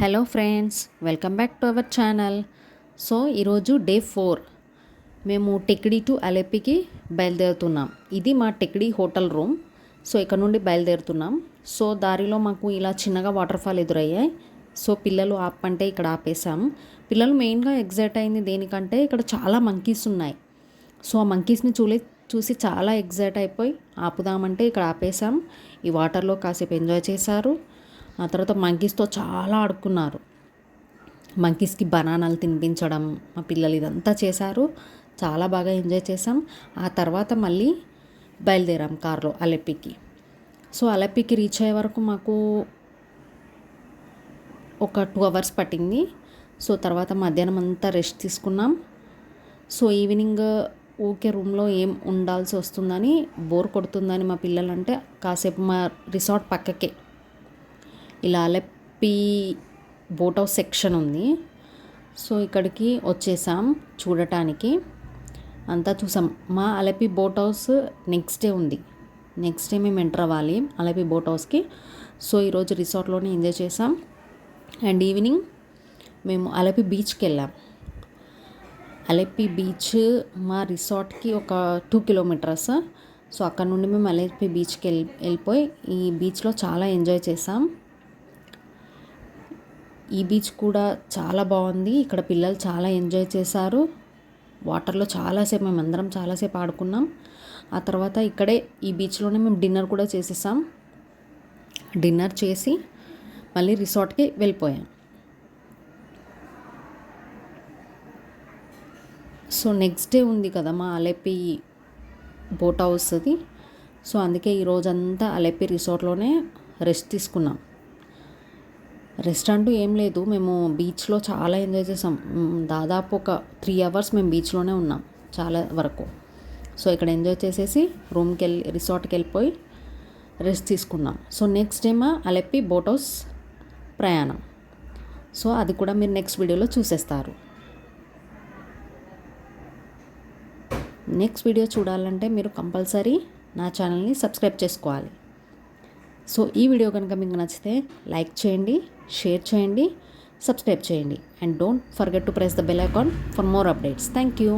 Hello friends welcome back to our channel. So ఈరోజు day four. మేము Tekdi to అలెపికి బయలుదేరుతున్నాం. ఇది మా టెక్డీ హోటల్ రూమ్. సో ఇక్కడ నుండి బయలుదేరుతున్నాం. సో దారిలో మాకు ఇలా చిన్నగా వాటర్ ఫాల్ ఎదురయ్యాయి. సో పిల్లలు ఆపంటే ఇక్కడ ఆపేసాం పిల్లలు మెయిన్గా ఎగ్జైట్ అయింది దేనికంటే ఇక్కడ చాలా మంకీస్ ఉన్నాయి. సో ఆ మంకీస్ని చూలే చూసి చాలా ఎగ్జైట్ అయిపోయి ఆపుదామంటే ఇక్కడ ఆపేసాం ఈ వాటర్లో కాసేపు ఎంజాయ్ చేశారు. ఆ తర్వాత మంకీస్తో చాలా ఆడుకున్నారు. మంకీస్కి బనానాలు తినిపించడం మా పిల్లలు ఇదంతా చేశారు. చాలా బాగా ఎంజాయ్ చేసాం ఆ తర్వాత మళ్ళీ బయలుదేరాం కార్లో అలెప్పికి సో అలెప్పికి రీచ్ అయ్యే వరకు మాకు ఒక టూ అవర్స్ పట్టింది. సో తర్వాత మధ్యాహ్నం అంతా రెస్ట్ తీసుకున్నాం. సో ఈవినింగ్ ఊకే రూమ్లో ఏం ఉండాల్సి వస్తుందని బోర్ కొడుతుందని మా పిల్లలంటే కాసేపు మా రిసార్ట్ పక్కకే. ఇలా అలెప్పి బోట్ హౌస్ సెక్షన్ ఉంది. సో ఇక్కడికి వచ్చేసాం చూడటానికి. అంతా చూసాం. మా Alleppey boat house next day ఉంది. నెక్స్ట్ డే మేము ఎంటర్ అవ్వాలి అలపి బోట్ హౌస్కి. సో ఈరోజు రిసార్ట్లోనే ఎంజాయ్ చేసాం. అండ్ ఈవినింగ్ మేము అలపి బీచ్కి వెళ్ళాం. అలెపి బీచ్ మా రిసార్ట్కి ఒక టూ కిలోమీటర్స్. సో అక్కడ నుండి మేము అలెపి బీచ్కి వెళ్ళి వెళ్ళిపోయి ఈ బీచ్లో చాలా ఎంజాయ్ చేసాం. ఈ బీచ్ కూడా చాలా బాగుంది. ఇక్కడ పిల్లలు చాలా ఎంజాయ్ చేశారు. వాటర్లో చాలాసేపు మేము అందరం చాలాసేపు ఆడుకున్నాం. ఆ తర్వాత ఇక్కడే ఈ బీచ్లోనే మేము డిన్నర్ కూడా చేసేసాం. డిన్నర్ చేసి మళ్ళీ రిసార్ట్కి వెళ్ళిపోయాం. సో నెక్స్ట్ డే ఉంది కదా మా అలెపి బోట్ హౌస్ది సో అందుకే ఈ రోజంతా రిసార్ట్లోనే రెస్ట్ తీసుకున్నాం. రెస్ట్ అంటూ ఏం లేదు. మేము బీచ్లో చాలా ఎంజాయ్ చేసాం. దాదాపు ఒక త్రీ అవర్స్ మేము బీచ్లోనే ఉన్నాం చాలా వరకు. సో ఇక్కడ ఎంజాయ్ చేసేసి రూమ్కి వెళ్ళి రిసార్ట్కి వెళ్ళిపోయి రెస్ట్ తీసుకున్నాం. సో నెక్స్ట్ ఏమో అలెప్పి బోట్ హౌస్ ప్రయాణం. సో అది కూడా మీరు నెక్స్ట్ వీడియోలో చూసేస్తారు. నెక్స్ట్ వీడియో చూడాలంటే మీరు కంపల్సరీ నా ఛానల్ని సబ్స్క్రైబ్ చేసుకోవాలి. సో ఈ వీడియో కనుక మీకు నచ్చితే లైక్ చేయండి షేర్ చేయండి సబ్స్క్రైబ్ చేయండి. And don't forget to press the bell icon for more updates. Thank you